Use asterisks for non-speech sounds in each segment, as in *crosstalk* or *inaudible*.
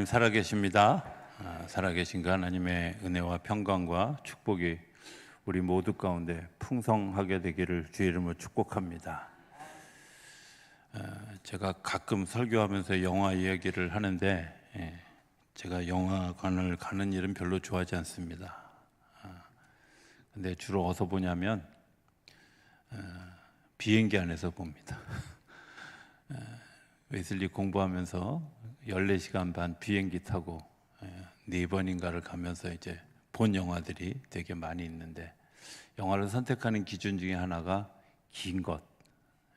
하나님 살아계십니다. 아, 살아계신 그 하나님의 은혜와 평강과 축복이 우리 모두 가운데 풍성하게 되기를 주의 이름으로 축복합니다. 아, 제가 가끔 설교하면서 영화 이야기를 하는데 예, 제가 영화관을 가는 일은 별로 좋아하지 않습니다. 아, 근데 주로 어디서 보냐면 아, 비행기 안에서 봅니다. 웨슬리 공부하면서 14시간 반 비행기 타고 예, 네 번인가를 가면서 이제 본 영화들이 되게 많이 있는데 영화를 선택하는 기준 중에 하나가 긴 것.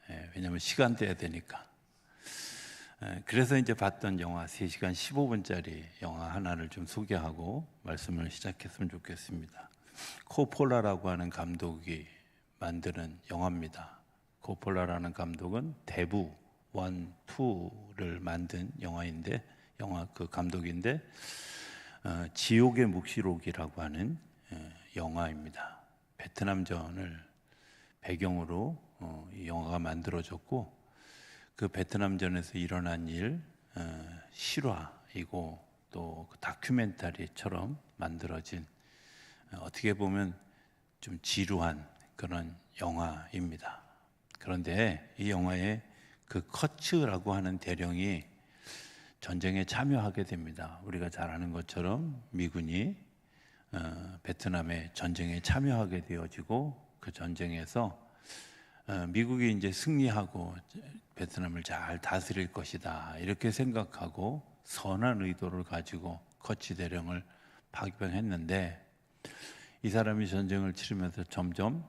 예, 왜냐하면 시간대야 되니까. 예, 그래서 이제 봤던 영화 3시간 15분짜리 영화 하나를 좀 소개하고 말씀을 시작했으면 좋겠습니다. 코폴라라고 하는 감독이 만드는 영화입니다. 코폴라라는 감독은 대부 원, 투를 만든 영화인데 영화 그 감독인데 어, 지옥의 묵시록이라고 하는 어, 영화입니다. 베트남전을 배경으로 어, 이 영화가 만들어졌고 그 베트남전에서 일어난 일 어, 실화이고 또 그 다큐멘터리처럼 만들어진 어, 어떻게 보면 좀 지루한 그런 영화입니다. 그런데 이 영화에 그 커츠라고 하는 대령이 전쟁에 참여하게 됩니다. 우리가 잘 아는 것처럼 미군이 어, 베트남의 전쟁에 참여하게 되어지고 그 전쟁에서 어, 미국이 이제 승리하고 베트남을 잘 다스릴 것이다 이렇게 생각하고 선한 의도를 가지고 커치 대령을 파병했는데 이 사람이 전쟁을 치르면서 점점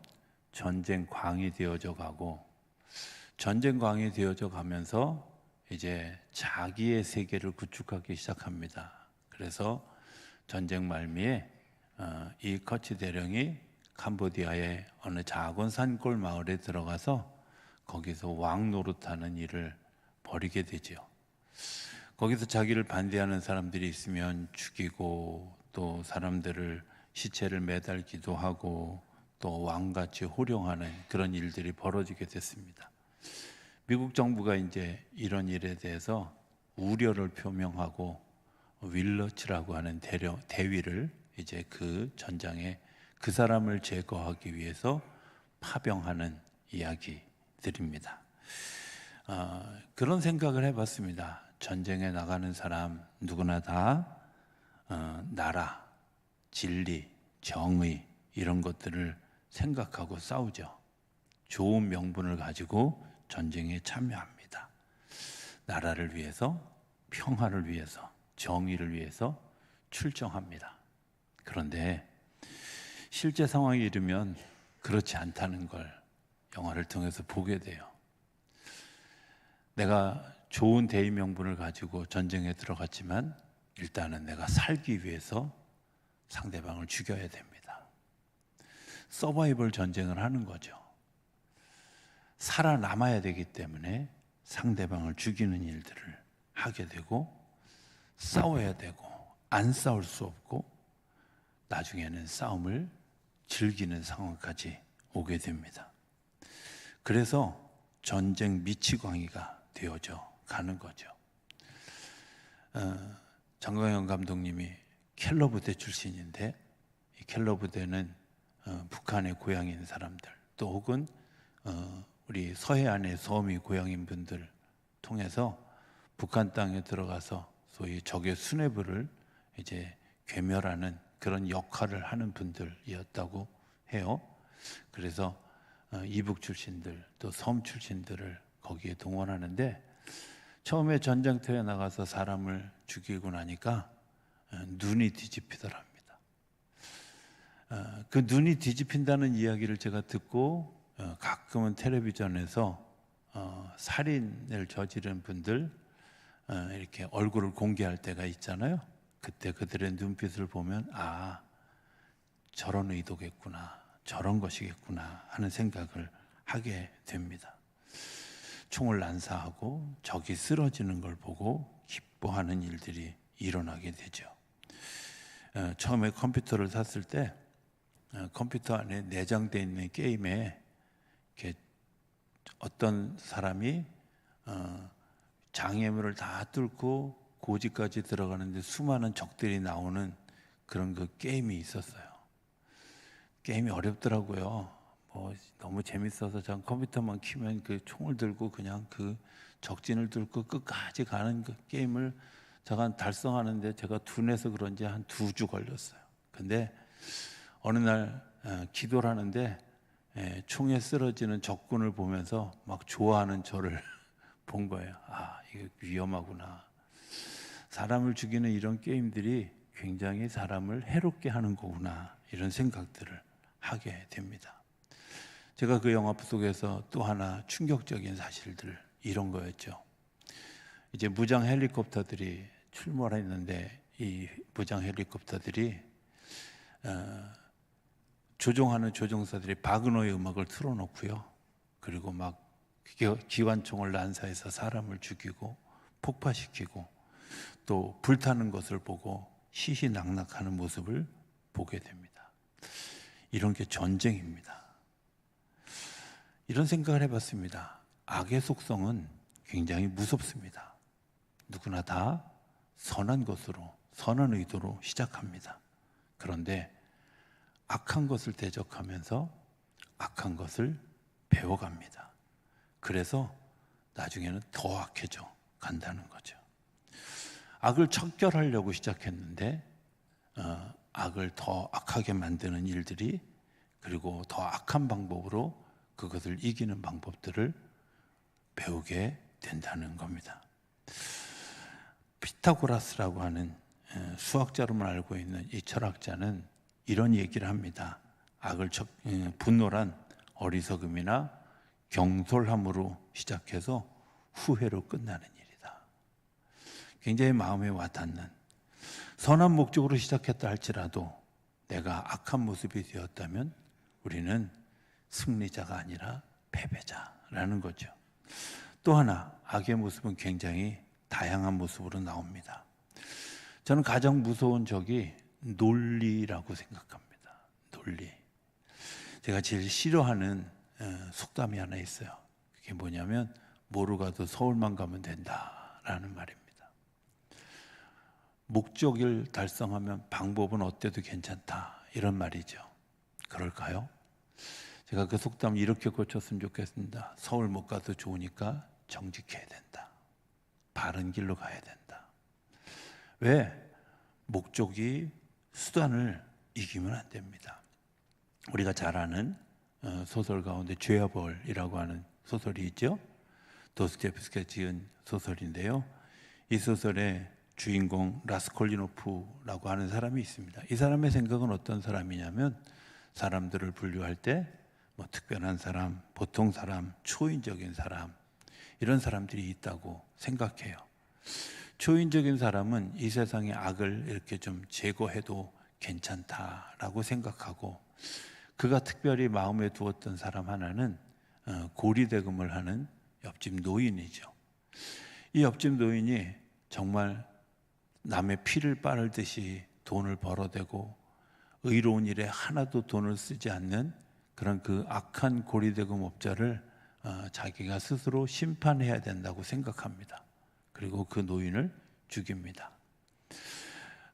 전쟁 광이 되어져 가고 전쟁 광이 되어져 가면서 이제 자기의 세계를 구축하기 시작합니다. 그래서 전쟁 말미에 어, 이 커치 대령이 캄보디아의 어느 작은 산골 마을에 들어가서 거기서 왕 노릇하는 일을 벌이게 되죠. 거기서 자기를 반대하는 사람들이 있으면 죽이고 또 사람들을 시체를 매달기도 하고 또 왕같이 호령하는 그런 일들이 벌어지게 됐습니다. 미국 정부가 이제 이런 일에 대해서 우려를 표명하고 윌러치라고 하는 대령, 대위를 이제 그 전장에 그 사람을 제거하기 위해서 파병하는 이야기들입니다. 어, 그런 생각을 해봤습니다. 전쟁에 나가는 사람 누구나 다 어, 나라, 진리, 정의 이런 것들을 생각하고 싸우죠. 좋은 명분을 가지고 전쟁에 참여합니다. 나라를 위해서, 평화를 위해서, 정의를 위해서 출정합니다. 그런데 실제 상황이 이르면 그렇지 않다는 걸 영화를 통해서 보게 돼요. 내가 좋은 대의 명분을 가지고 전쟁에 들어갔지만 일단은 내가 살기 위해서 상대방을 죽여야 됩니다. 서바이벌 전쟁을 하는 거죠. 살아남아야 되기 때문에 상대방을 죽이는 일들을 하게 되고 싸워야 되고 안 싸울 수 없고 나중에는 싸움을 즐기는 상황까지 오게 됩니다. 그래서 전쟁 미치광이가 되어져 가는 거죠. 어, 장광영 감독님이 켈러 부대 출신인데 이 켈러 부대는 어, 북한의 고향인 사람들 또 혹은 어, 우리 서해안의 섬이 고향인 분들 통해서 북한 땅에 들어가서 소위 적의 수뇌부를 이제 괴멸하는 그런 역할을 하는 분들이었다고 해요. 그래서 어, 이북 출신들 또 섬 출신들을 거기에 동원하는데 처음에 전쟁터에 나가서 사람을 죽이고 나니까 어, 눈이 뒤집히더랍니다. 어, 그 눈이 뒤집힌다는 이야기를 제가 듣고 가끔은 텔레비전에서 살인을 저지른 분들 이렇게 얼굴을 공개할 때가 있잖아요. 그때 그들의 눈빛을 보면 아 저런 의도겠구나 저런 것이겠구나 하는 생각을 하게 됩니다. 총을 난사하고 적이 쓰러지는 걸 보고 기뻐하는 일들이 일어나게 되죠. 어, 처음에 컴퓨터를 샀을 때 어, 컴퓨터 안에 내장되어 있는 게임에 이렇게 어떤 사람이 어, 장애물을 다 뚫고 고지까지 들어가는데 수많은 적들이 나오는 그런 그 게임이 있었어요. 게임이 어렵더라고요. 뭐 너무 재밌어서 전 컴퓨터만 키면 그 총을 들고 그냥 그 적진을 뚫고 끝까지 가는 그 게임을 제가 달성하는데 제가 둔해서 그런지 한 두 주 걸렸어요. 근데 어느 날 어, 기도를 하는데 예, 총에 쓰러지는 적군을 보면서 막 좋아하는 저를 *laughs* 본 거예요. 아, 이거 위험하구나. 사람을 죽이는 이런 게임들이 굉장히 사람을 해롭게 하는 거구나. 이런 생각들을 하게 됩니다. 제가 그 영화 속에서 또 하나 충격적인 사실들 이런 거였죠. 이제 무장 헬리콥터들이 출몰했는데 이 무장 헬리콥터들이 어, 조종하는 조종사들이 바그너의 음악을 틀어놓고요. 그리고 막 기- 기관총을 난사해서 사람을 죽이고 폭파시키고 또 불타는 것을 보고 희희낙낙하는 모습을 보게 됩니다. 이런 게 전쟁입니다. 이런 생각을 해봤습니다. 악의 속성은 굉장히 무섭습니다. 누구나 다 선한 것으로, 선한 의도로 시작합니다. 그런데 악한 것을 대적하면서 악한 것을 배워갑니다. 그래서 나중에는 더 악해져 간다는 거죠. 악을 척결하려고 시작했는데 어, 악을 더 악하게 만드는 일들이 그리고 더 악한 방법으로 그것을 이기는 방법들을 배우게 된다는 겁니다. 피타고라스라고 하는 에, 수학자로만 알고 있는 이 철학자는 이런 얘기를 합니다. 악을 척, 에, 분노란 어리석음이나 경솔함으로 시작해서 후회로 끝나는 일이다. 굉장히 마음에 와닿는 선한 목적으로 시작했다 할지라도 내가 악한 모습이 되었다면 우리는 승리자가 아니라 패배자라는 거죠. 또 하나 악의 모습은 굉장히 다양한 모습으로 나옵니다. 저는 가장 무서운 적이 논리라고 생각합니다. 논리. 제가 제일 싫어하는 어, 속담이 하나 있어요. 그게 뭐냐면 모르 가도 서울만 가면 된다라는 말입니다. 목적을 달성하면 방법은 어때도 괜찮다 이런 말이죠. 그럴까요? 제가 그 속담 이렇게 고쳤으면 좋겠습니다. 서울 못 가도 좋으니까 정직해야 된다. 바른 길로 가야 된다. 왜? 목적이 수단을 이기면 안 됩니다. 우리가 잘 아는 어, 소설 가운데 죄와 벌이라고 하는 소설이 있죠. 도스토옙스키가 지은 소설인데요. 이 소설의 주인공 라스콜리노프라고 하는 사람이 있습니다. 이 사람의 생각은 어떤 사람이냐면 사람들을 분류할 때 뭐 특별한 사람, 보통 사람, 초인적인 사람 이런 사람들이 있다고 생각해요. 초인적인 사람은 이 세상의 악을 이렇게 좀 제거해도 괜찮다라고 생각하고 그가 특별히 마음에 두었던 사람 하나는 어, 고리대금을 하는 옆집 노인이죠. 이 옆집 노인이 정말 남의 피를 빨듯이 돈을 벌어대고 의로운 일에 하나도 돈을 쓰지 않는 그런 그 악한 고리대금 업자를 어, 자기가 스스로 심판해야 된다고 생각합니다. 그리고 그 노인을 죽입니다.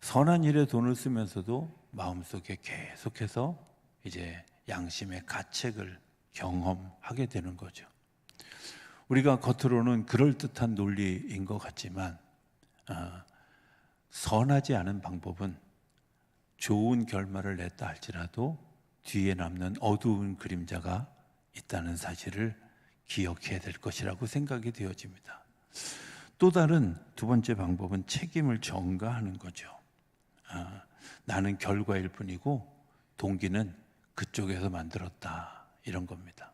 선한 일에 돈을 쓰면서도 마음속에 계속해서 이제 양심의 가책을 경험하게 되는 거죠. 우리가 겉으로는 그럴듯한 논리인 것 같지만 어, 선하지 않은 방법은 좋은 결말을 냈다 할지라도 뒤에 남는 어두운 그림자가 있다는 사실을 기억해야 될 것이라고 생각이 되어집니다. 또 다른 두 번째 방법은 책임을 전가하는 거죠. 아, 나는 결과일 뿐이고 동기는 그쪽에서 만들었다 이런 겁니다.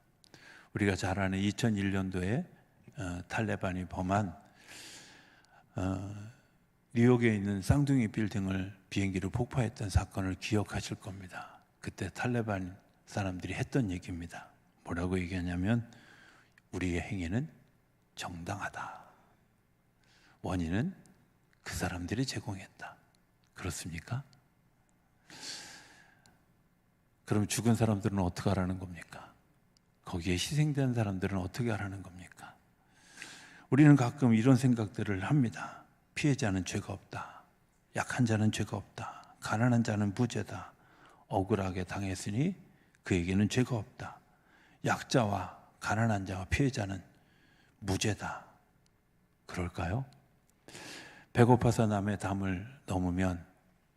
우리가 잘 아는 2001년도에 어, 탈레반이 범한 어, 뉴욕에 있는 쌍둥이 빌딩을 비행기로 폭파했던 사건을 기억하실 겁니다. 그때 탈레반 사람들이 했던 얘기입니다. 뭐라고 얘기하냐면 우리의 행위는 정당하다. 원인은 그 사람들이 제공했다. 그렇습니까? 그럼 죽은 사람들은 어떻게 하라는 겁니까? 거기에 희생된 사람들은 어떻게 하라는 겁니까? 우리는 가끔 이런 생각들을 합니다. 피해자는 죄가 없다. 약한 자는 죄가 없다. 가난한 자는 무죄다. 억울하게 당했으니 그에게는 죄가 없다. 약자와 가난한 자와 피해자는 무죄다. 그럴까요? 배고파서 남의 담을 넘으면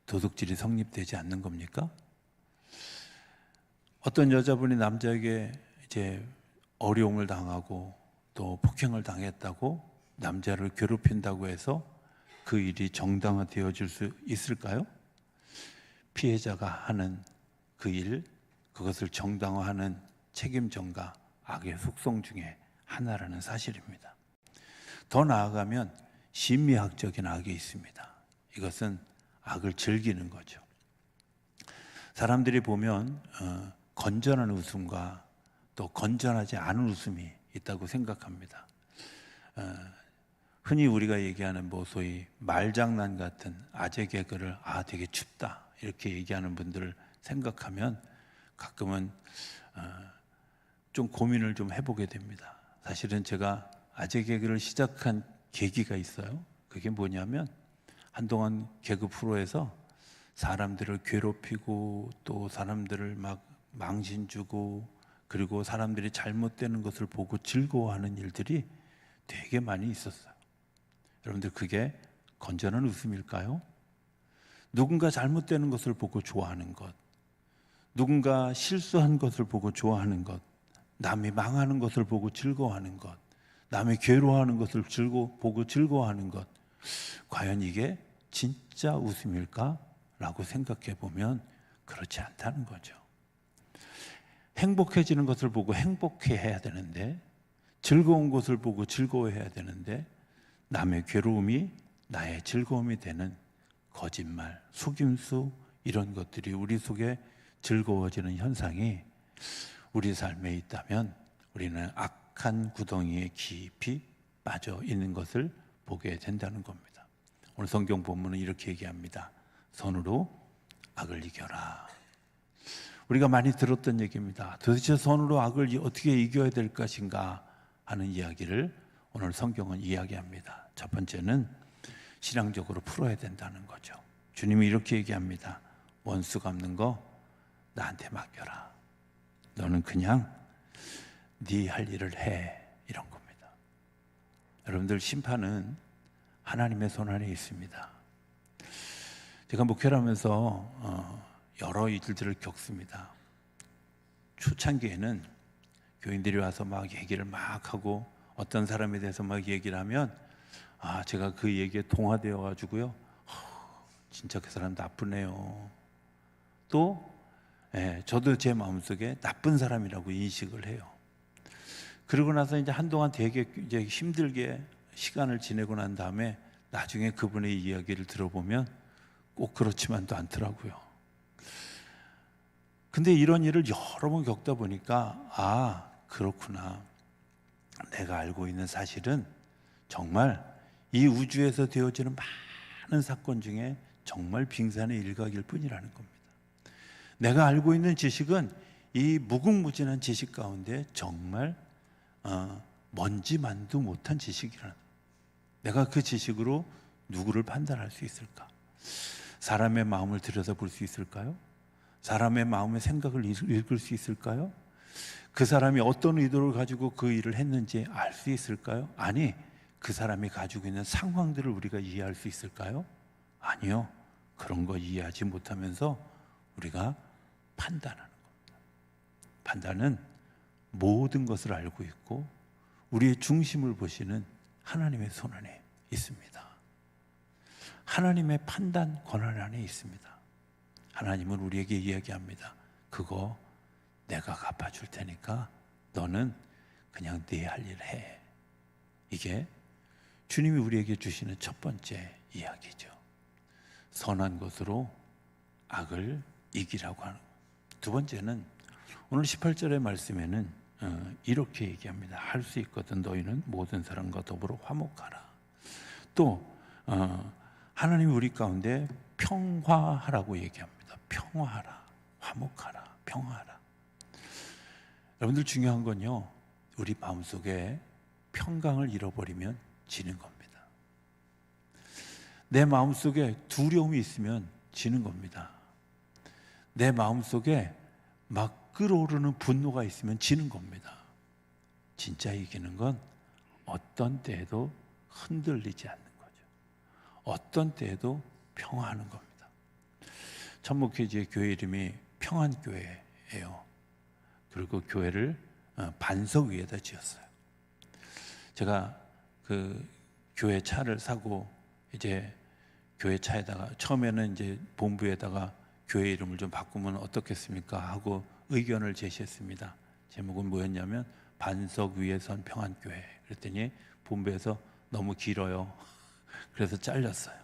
도둑질이 성립되지 않는 겁니까? 어떤 여자분이 남자에게 이제 어려움을 당하고 또 폭행을 당했다고 남자를 괴롭힌다고 해서 그 일이 정당화되어질 수 있을까요? 피해자가 하는 그 일, 그것을 정당화하는 책임 전가 악의 속성 중에 하나라는 사실입니다. 더 나아가면 심리학적인 악이 있습니다. 이것은 악을 즐기는 거죠. 사람들이 보면 어, 건전한 웃음과 또 건전하지 않은 웃음이 있다고 생각합니다. 어, 흔히 우리가 얘기하는 뭐 소위 말장난 같은 아재 개그를 아 되게 춥다 이렇게 얘기하는 분들을 생각하면 가끔은 어, 좀 고민을 좀 해보게 됩니다. 사실은 제가 아재 개그를 시작한 계기가 있어요. 그게 뭐냐면 한동안 개그 프로에서 사람들을 괴롭히고 또 사람들을 막 망신 주고 그리고 사람들이 잘못되는 것을 보고 즐거워하는 일들이 되게 많이 있었어요. 여러분들 그게 건전한 웃음일까요? 누군가 잘못되는 것을 보고 좋아하는 것, 누군가 실수한 것을 보고 좋아하는 것, 남이 망하는 것을 보고 즐거워하는 것, 남이 괴로워하는 것을 즐거 보고 즐거워하는 것, 과연 이게 진짜 웃음일까? 라고 생각해 보면 그렇지 않다는 거죠. 행복해지는 것을 보고 행복해 해야 되는데, 즐거운 것을 보고 즐거워해야 되는데, 남의 괴로움이 나의 즐거움이 되는 거짓말, 속임수, 이런 것들이 우리 속에 즐거워지는 현상이 우리 삶에 있다면 우리는 악 한 구덩이에 깊이 빠져 있는 것을 보게 된다는 겁니다. 오늘 성경 본문은 이렇게 얘기합니다. 선으로 악을 이겨라. 우리가 많이 들었던 얘기입니다. 도대체 선으로 악을 어떻게 이겨야 될 것인가 하는 이야기를 오늘 성경은 이야기합니다. 첫 번째는 신앙적으로 풀어야 된다는 거죠. 주님이 이렇게 얘기합니다. 원수 갚는 거 나한테 맡겨라. 너는 그냥 네 할 일을 해 이런 겁니다. 여러분들 심판은 하나님의 손 안에 있습니다. 제가 목회를 하면서 어, 여러 일들을 겪습니다. 초창기에는 교인들이 와서 막 얘기를 막 하고 어떤 사람에 대해서 막 얘기를 하면 아 제가 그 얘기에 동화되어 가지고요. 진짜 그 사람 나쁘네요. 또 예, 저도 제 마음속에 나쁜 사람이라고 인식을 해요. 그러고 나서 이제 한동안 되게 이제 힘들게 시간을 지내고 난 다음에 나중에 그분의 이야기를 들어보면 꼭 그렇지만도 않더라고요. 근데 이런 일을 여러 번 겪다 보니까 아, 그렇구나. 내가 알고 있는 사실은 정말 이 우주에서 되어지는 많은 사건 중에 정말 빙산의 일각일 뿐이라는 겁니다. 내가 알고 있는 지식은 이 무궁무진한 지식 가운데 정말 어, 먼지만도 못한 지식이라는. 내가 그 지식으로 누구를 판단할 수 있을까? 사람의 마음을 들여다볼 수 있을까요? 사람의 마음의 생각을 읽을 수 있을까요? 그 사람이 어떤 의도를 가지고 그 일을 했는지 알 수 있을까요? 아니, 그 사람이 가지고 있는 상황들을 우리가 이해할 수 있을까요? 아니요. 그런 거 이해하지 못하면서 우리가 판단하는 겁니다. 판단은 모든 것을 알고 있고 우리의 중심을 보시는 하나님의 손 안에 있습니다. 하나님의 판단 권한 안에 있습니다. 하나님은 우리에게 이야기합니다. 그거 내가 갚아줄 테니까 너는 그냥 네 할 일 해. 이게 주님이 우리에게 주시는 첫 번째 이야기죠. 선한 것으로 악을 이기라고 하는 두 번째는 오늘 18절의 말씀에는 어, 이렇게 얘기합니다. 할 수 있거든 너희는 모든 사람과 더불어 화목하라. 또 어, 하나님 우리 가운데 평화하라고 얘기합니다. 평화하라, 화목하라, 평화하라. 여러분들 중요한 건요. 우리 마음 속에 평강을 잃어버리면 지는 겁니다. 내 마음 속에 두려움이 있으면 지는 겁니다. 내 마음 속에 막 끓어오르는 분노가 있으면 지는 겁니다. 진짜 이기는 건 어떤 때에도 흔들리지 않는 거죠. 어떤 때에도 평화하는 겁니다. 천목회지의 교회 이름이 평안교회예요. 그리고 교회를 어, 반석 위에다 지었어요. 제가 그 교회 차를 사고 이제 교회 차에다가 처음에는 이제 본부에다가 교회 이름을 좀 바꾸면 어떻겠습니까 하고 의견을 제시했습니다. 제목은 뭐였냐면 반석 위에 선 평안교회. 그랬더니 본부에서 너무 길어요. *laughs* 그래서 잘렸어요.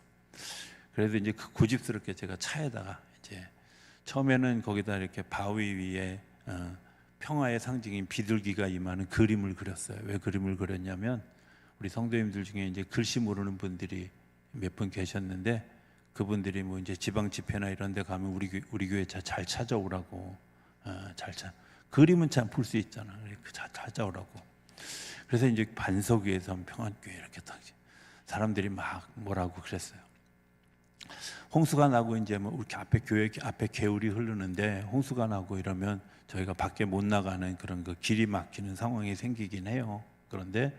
그래서 이제 그 고집스럽게 제가 차에다가 이제 처음에는 거기다 이렇게 바위 위에 어, 평화의 상징인 비둘기가 임하는 그림을 그렸어요. 왜 그림을 그렸냐면 우리 성도님들 중에 이제 글씨 모르는 분들이 몇 분 계셨는데 그분들이 뭐 이제 지방 집회나 이런 데 가면 우리 교- 우리 교회 차잘 찾아오라고 어, 잘 찾. 그림은 참볼수 있잖아. 그잘 찾아오라고. 그래서 이제 반석 위에서 평안교회 이렇게 딱 사람들이 막 뭐라고 그랬어요. 홍수가 나고 이제 뭐 이렇게 앞에 교회 앞에 개울이 흐르는데 홍수가 나고 이러면 저희가 밖에 못 나가는 그런 그 길이 막히는 상황이 생기긴 해요. 그런데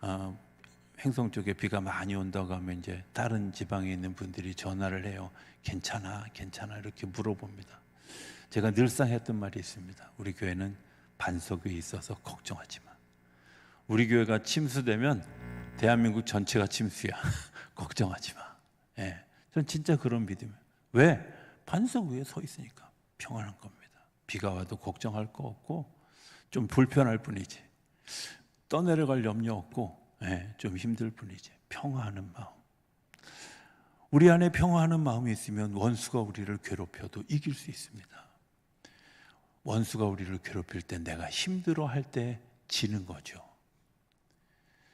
어, 행성 쪽에 비가 많이 온다고 하면 이제 다른 지방에 있는 분들이 전화를 해요. 괜찮아, 괜찮아 이렇게 물어봅니다. 제가 늘상 했던 말이 있습니다. 우리 교회는 반석 위에 있어서 걱정하지 마. 우리 교회가 침수되면 대한민국 전체가 침수야. *laughs* 걱정하지 마. 예. 전 진짜 그런 믿음이에요. 왜? 반석 위에 서 있으니까 평안한 겁니다. 비가 와도 걱정할 거 없고 좀 불편할 뿐이지. 떠내려갈 염려 없고 예, 좀 힘들 뿐이지. 평화하는 마음. 우리 안에 평화하는 마음이 있으면 원수가 우리를 괴롭혀도 이길 수 있습니다. 원수가 우리를 괴롭힐 때 내가 힘들어 할 때 지는 거죠.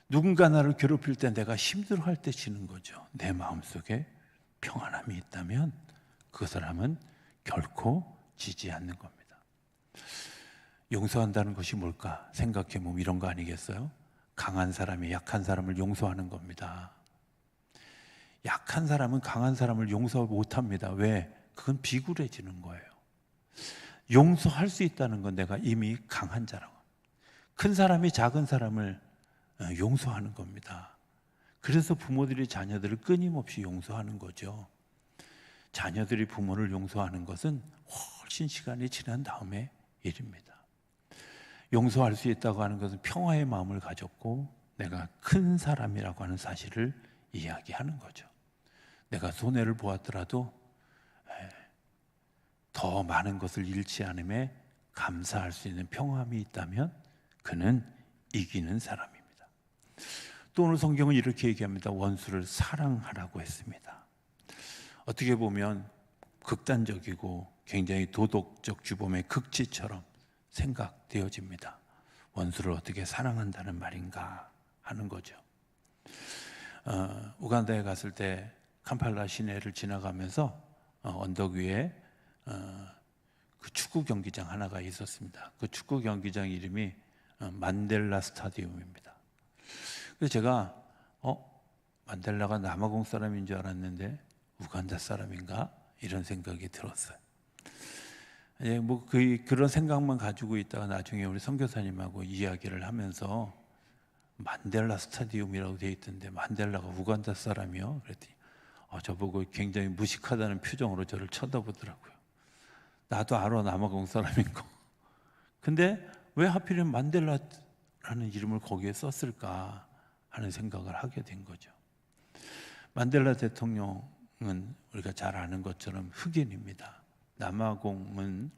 누군가 나를 괴롭힐 때 내가 힘들어 할 때 지는 거죠. 내 마음속에 평안함이 있다면 그 사람은 결코 지지 않는 겁니다. 용서한다는 것이 뭘까 생각해 보면 이런 거 아니겠어요? 강한 사람이 약한 사람을 용서하는 겁니다. 약한 사람은 강한 사람을 용서 못 합니다. 왜? 그건 비굴해지는 거예요. 용서할 수 있다는 건 내가 이미 강한 자라고. 큰 사람이 작은 사람을 어, 용서하는 겁니다. 그래서 부모들이 자녀들을 끊임없이 용서하는 거죠. 자녀들이 부모를 용서하는 것은 훨씬 시간이 지난 다음의 일입니다. 용서할 수 있다고 하는 것은 평화의 마음을 가졌고 내가 큰 사람이라고 하는 사실을 이야기하는 거죠. 내가 손해를 보았더라도 에, 더 많은 것을 잃지 않음에 감사할 수 있는 평함이 있다면 그는 이기는 사람입니다. 또 오늘 성경은 이렇게 얘기합니다. 원수를 사랑하라고 했습니다. 어떻게 보면 극단적이고 굉장히 도덕적 주범의 극치처럼 생각되어집니다. 원수를 어떻게 사랑한다는 말인가 하는 거죠. 어, 우간다에 갔을 때 캄팔라 시내를 지나가면서 어, 언덕 위에 어, 그 축구 경기장 하나가 있었습니다. 그 축구 경기장 이름이 어, 만델라 스타디움입니다. 그래서 제가 어 만델라가 남아공 사람인 줄 알았는데 우간다 사람인가 이런 생각이 들었어요. 예, 뭐 그 그런 생각만 가지고 있다가 나중에 우리 선교사님하고 이야기를 하면서 만델라 스타디움이라고 돼 있던데 만델라가 우간다 사람이요. 그랬더니 어, 저보고 굉장히 무식하다는 표정으로 저를 쳐다보더라고요. 나도 알아 남아공 사람인 거. 근데 왜 하필이면 만델라라는 이름을 거기에 썼을까 하는 생각을 하게 된 거죠. 만델라 대통령은 우리가 잘 아는 것처럼 흑인입니다. 남아공은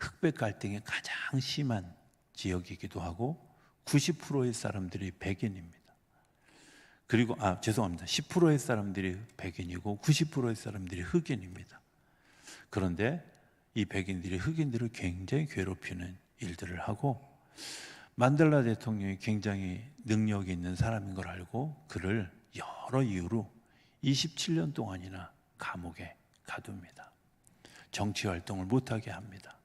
흑백 갈등이 가장 심한 지역이기도 하고 90%의 사람들이 백인입니다. 그리고 아 죄송합니다. 10%의 사람들이 백인이고 90%의 사람들이 흑인입니다. 그런데 이 백인들이 흑인들을 굉장히 괴롭히는 일들을 하고 만델라 대통령이 굉장히 능력이 있는 사람인 걸 알고 그를 여러 이유로 27년 동안이나 감옥에 가둡니다. 정치 활동을 못하게 합니다.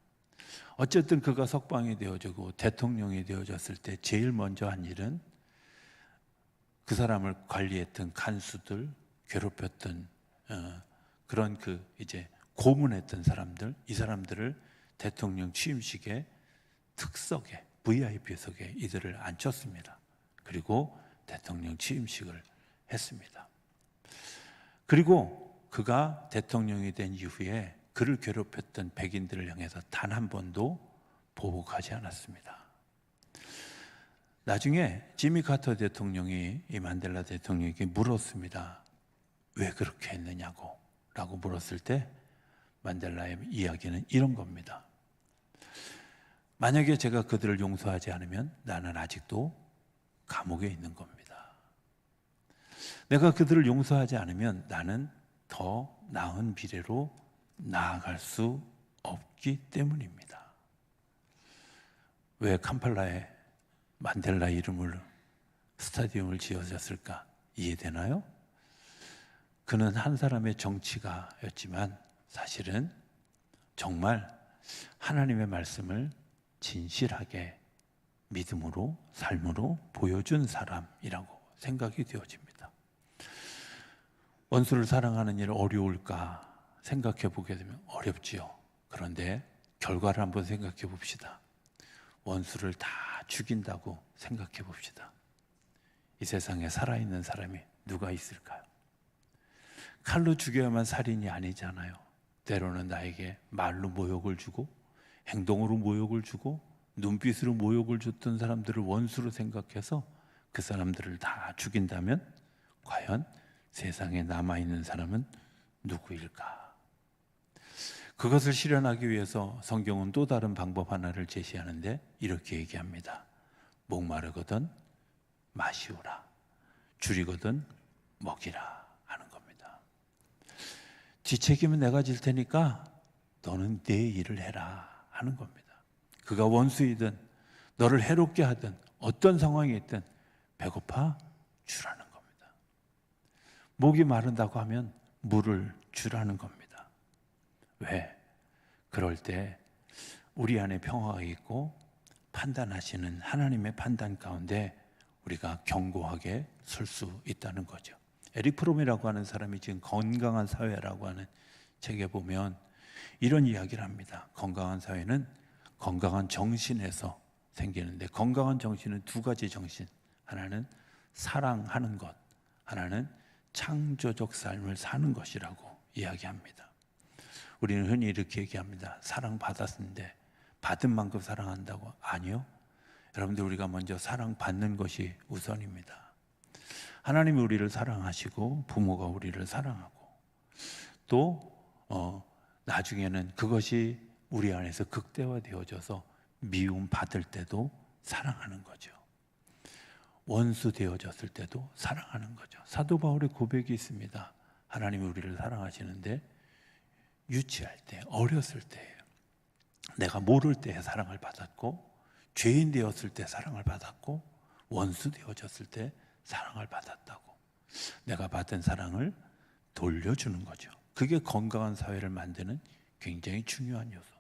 어쨌든 그가 석방이 되어지고 대통령이 되어졌을 때 제일 먼저 한 일은 그 사람을 관리했던 간수들, 괴롭혔던 어, 그런 그 이제 고문했던 사람들, 이 사람들을 대통령 취임식에 특석에 VIP석에 이들을 앉혔습니다. 그리고 대통령 취임식을 했습니다. 그리고 그가 대통령이 된 이후에 그를 괴롭혔던 백인들을 향해서 단 한 번도 보복하지 않았습니다. 나중에 지미 카터 대통령이 이 만델라 대통령에게 물었습니다. 왜 그렇게 했느냐고 라고 물었을 때 만델라의 이야기는 이런 겁니다. 만약에 제가 그들을 용서하지 않으면 나는 아직도 감옥에 있는 겁니다. 내가 그들을 용서하지 않으면 나는 더 나은 미래로 나아갈 수 없기 때문입니다. 왜 캄팔라에 만델라 이름을 스타디움을 지어졌을까 이해되나요? 그는 한 사람의 정치가였지만 사실은 정말 하나님의 말씀을 진실하게 믿음으로 삶으로 보여준 사람이라고 생각이 되어집니다. 원수를 사랑하는 일 어려울까 생각해 보게 되면 어렵지요. 그런데 결과를 한번 생각해 봅시다. 원수를 다 죽인다고 생각해 봅시다. 이 세상에 살아있는 사람이 누가 있을까요? 칼로 죽여야만 살인이 아니잖아요. 때로는 나에게 말로 모욕을 주고 행동으로 모욕을 주고 눈빛으로 모욕을 줬던 사람들을 원수로 생각해서 그 사람들을 다 죽인다면 과연 세상에 남아 있는 사람은 누구일까? 그것을 실현하기 위해서 성경은 또 다른 방법 하나를 제시하는데 이렇게 얘기합니다. 목마르거든 마시오라. 줄이거든 먹이라. 뒤책임은 내가 질 테니까 너는 내 일을 해라 하는 겁니다. 그가 원수이든 너를 해롭게 하든 어떤 상황이 있든 배고파 주라는 겁니다. 목이 마른다고 하면 물을 주라는 겁니다. 왜? 그럴 때 우리 안에 평화가 있고 판단하시는 하나님의 판단 가운데 우리가 견고하게 설 수 있다는 거죠. 에릭 프롬이라고 하는 사람이 지금 건강한 사회라고 하는 책에 보면 이런 이야기를 합니다. 건강한 사회는 건강한 정신에서 생기는데 건강한 정신은 두 가지 정신. 하나는 사랑하는 것, 하나는 창조적 삶을 사는 것이라고 이야기합니다. 우리는 흔히 이렇게 얘기합니다. 사랑받았는데 받은 만큼 사랑한다고? 아니요. 여러분들 우리가 먼저 사랑받는 것이 우선입니다. 하나님이 우리를 사랑하시고 부모가 우리를 사랑하고 또 어, 나중에는 그것이 우리 안에서 극대화되어져서 미움 받을 때도 사랑하는 거죠. 원수 되어졌을 때도 사랑하는 거죠. 사도 바울의 고백이 있습니다. 하나님이 우리를 사랑하시는데 유치할 때, 어렸을 때, 내가 모를 때 사랑을 받았고, 죄인 되었을 때 사랑을 받았고, 원수 되어졌을 때 사랑을 받았다고. 내가 받은 사랑을 돌려주는 거죠. 그게 건강한 사회를 만드는 굉장히 중요한 요소.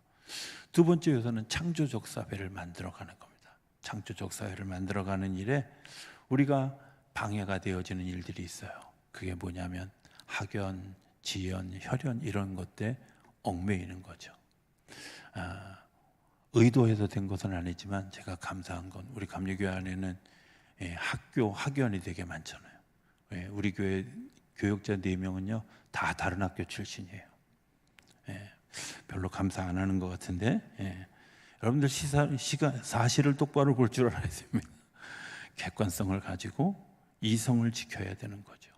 두 번째 요소는 창조적 사회를 만들어가는 겁니다. 창조적 사회를 만들어가는 일에 우리가 방해가 되어지는 일들이 있어요. 그게 뭐냐면 학연, 지연, 혈연 이런 것들 얽매이는 거죠. 아, 의도해서 된 것은 아니지만 제가 감사한 건 우리 감리교회 안에는 예, 학교 학연이 되게 많잖아요. 예, 우리 교회 교육자 네 명은요 다 다른 학교 출신이에요. 예, 별로 감사 안 하는 것 같은데 예. 여러분들 시사, 시가, 사실을 똑바로 볼 줄 알아야 됩니다. 객관성을 가지고 이성을 지켜야 되는 거죠.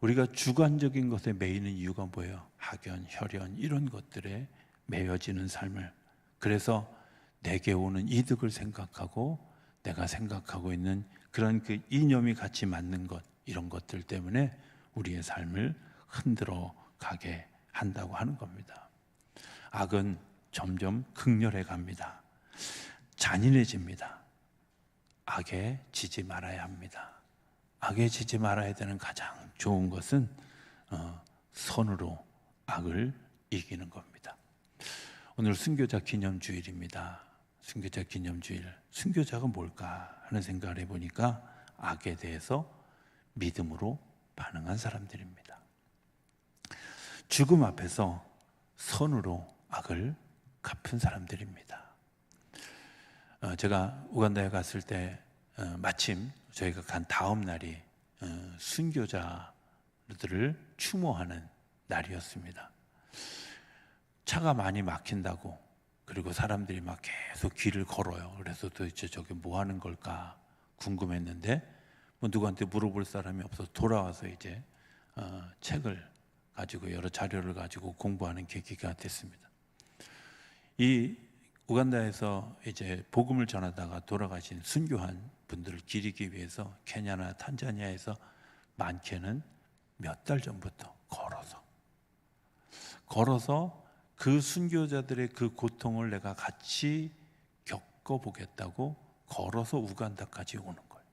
우리가 주관적인 것에 매이는 이유가 뭐예요? 학연, 혈연 이런 것들에 매여지는 삶을 그래서 내게 오는 이득을 생각하고 내가 생각하고 있는 그런 그 이념이 같이 맞는 것 이런 것들 때문에 우리의 삶을 흔들어 가게 한다고 하는 겁니다. 악은 점점 극렬해 갑니다. 잔인해집니다. 악에 지지 말아야 합니다. 악에 지지 말아야 되는 가장 좋은 것은 어, 선으로 악을 이기는 겁니다. 오늘 순교자 기념주일입니다. 순교자 기념주일. 순교자가 뭘까 하는 생각을 해보니까 악에 대해서 믿음으로 반응한 사람들입니다. 죽음 앞에서 선으로 악을 갚은 사람들입니다. 어, 제가 우간다에 갔을 때 어, 마침 저희가 간 다음 날이 어, 순교자들을 추모하는 날이었습니다. 차가 많이 막힌다고 그리고 사람들이 막 계속 길을 걸어요. 그래서 도대체 저게 뭐 하는 걸까 궁금했는데 뭐 누구한테 물어볼 사람이 없어서 돌아와서 이제 어, 책을 가지고 여러 자료를 가지고 공부하는 계기가 됐습니다. 이 우간다에서 이제 복음을 전하다가 돌아가신 순교한 분들을 기리기 위해서 케냐나 탄자니아에서 많게는 몇 달 전부터 걸어서 걸어서 그 순교자들의 그 고통을 내가 같이 겪어보겠다고 걸어서 우간다까지 오는 거예요.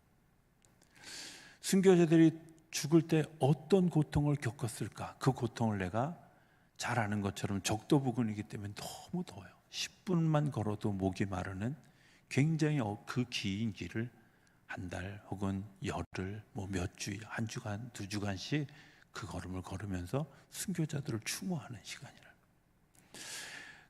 순교자들이 죽을 때 어떤 고통을 겪었을까? 그 고통을 내가 잘 아는 것처럼 적도 부근이기 때문에 너무 더워요. 10분만 걸어도 목이 마르는 굉장히 어, 그긴 길을 한 달 혹은 열흘 뭐 몇 주일 한 주간 두 주간씩 그 걸음을 걸으면서 순교자들을 추모하는 시간이라.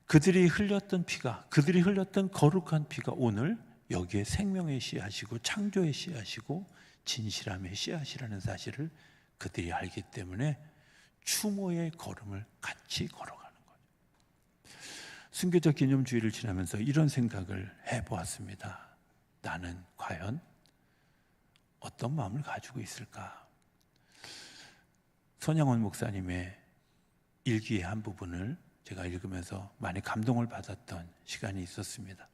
그들이 흘렸던 피가 그들이 흘렸던 거룩한 피가 오늘 여기에 생명의 씨앗이고 창조의 씨앗이고 진실함의 씨앗이라는 사실을 그들이 알기 때문에 추모의 걸음을 같이 걸어가는 거죠. 순교자 기념주의를 지나면서 이런 생각을 해보았습니다. 나는 과연 어떤 마음을 가지고 있을까? 손양원 목사님의 일기의 한 부분을 제가 읽으면서 많이 감동을 받았던 시간이 있었습니다.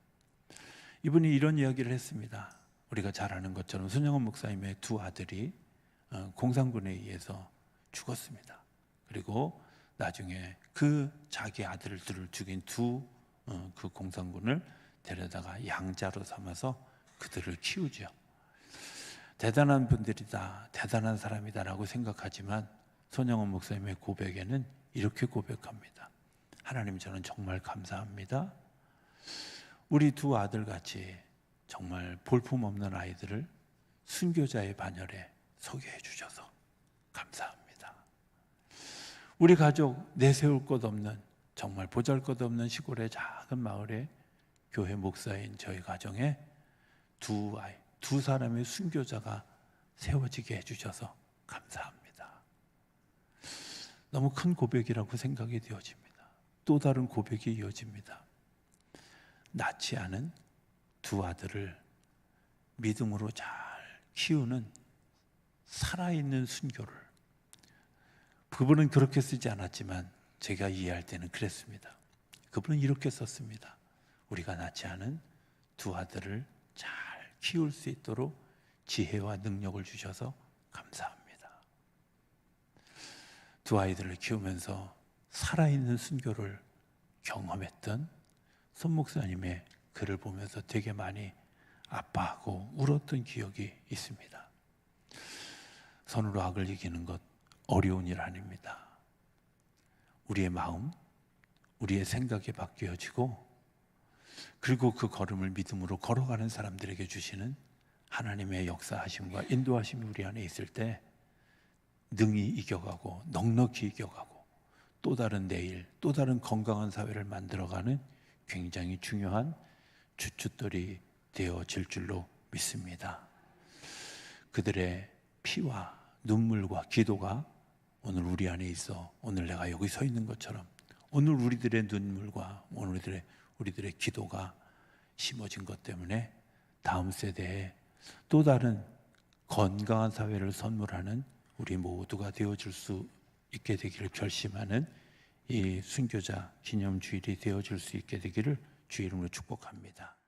이분이 이런 이야기를 했습니다. 우리가 잘 아는 것처럼 손영원 목사님의 두 아들이 어, 공산군에 의해서 죽었습니다. 그리고 나중에 그 자기 아들들을 죽인 두그 어, 공산군을 데려다가 양자로 삼아서 그들을 키우죠. 대단한 분들이다, 대단한 사람이다라고 생각하지만 손영원 목사님의 고백에는 이렇게 고백합니다. 하나님 저는 정말 감사합니다. 우리 두 아들 같이 정말 볼품 없는 아이들을 순교자의 반열에 소개해 주셔서 감사합니다. 우리 가족 내세울 것 없는 정말 보잘 것 없는 시골의 작은 마을에 교회 목사인 저희 가정에 두 아이, 두 사람의 순교자가 세워지게 해주셔서 감사합니다. 너무 큰 고백이라고 생각이 되어집니다. 또 다른 고백이 이어집니다. 낳지 않은 두 아들을 믿음으로 잘 키우는 살아있는 순교를 그분은 그렇게 쓰지 않았지만 제가 이해할 때는 그랬습니다. 그분은 이렇게 썼습니다. 우리가 낳지 않은 두 아들을 잘 키울 수 있도록 지혜와 능력을 주셔서 감사합니다. 두 아이들을 키우면서 살아있는 순교를 경험했던 손 목사님의 글을 보면서 되게 많이 아파하고 울었던 기억이 있습니다. 선으로 악을 이기는 것 어려운 일 아닙니다. 우리의 마음, 우리의 생각이 바뀌어지고 그리고 그 걸음을 믿음으로 걸어가는 사람들에게 주시는 하나님의 역사하심과 인도하심이 우리 안에 있을 때 능히 이겨가고 넉넉히 이겨가고 또 다른 내일, 또 다른 건강한 사회를 만들어가는 굉장히 중요한 주춧돌이 되어질 줄로 믿습니다. 그들의 피와 눈물과 기도가 오늘 우리 안에 있어 오늘 내가 여기 서 있는 것처럼 오늘 우리들의 눈물과 오늘 우리들의 우리들의 기도가 심어진 것 때문에 다음 세대에 또 다른 건강한 사회를 선물하는 우리 모두가 되어줄 수 있게 되기를 결심하는 이 순교자 기념 주일이 되어질 수 있게 되기를 주 이름으로 축복합니다.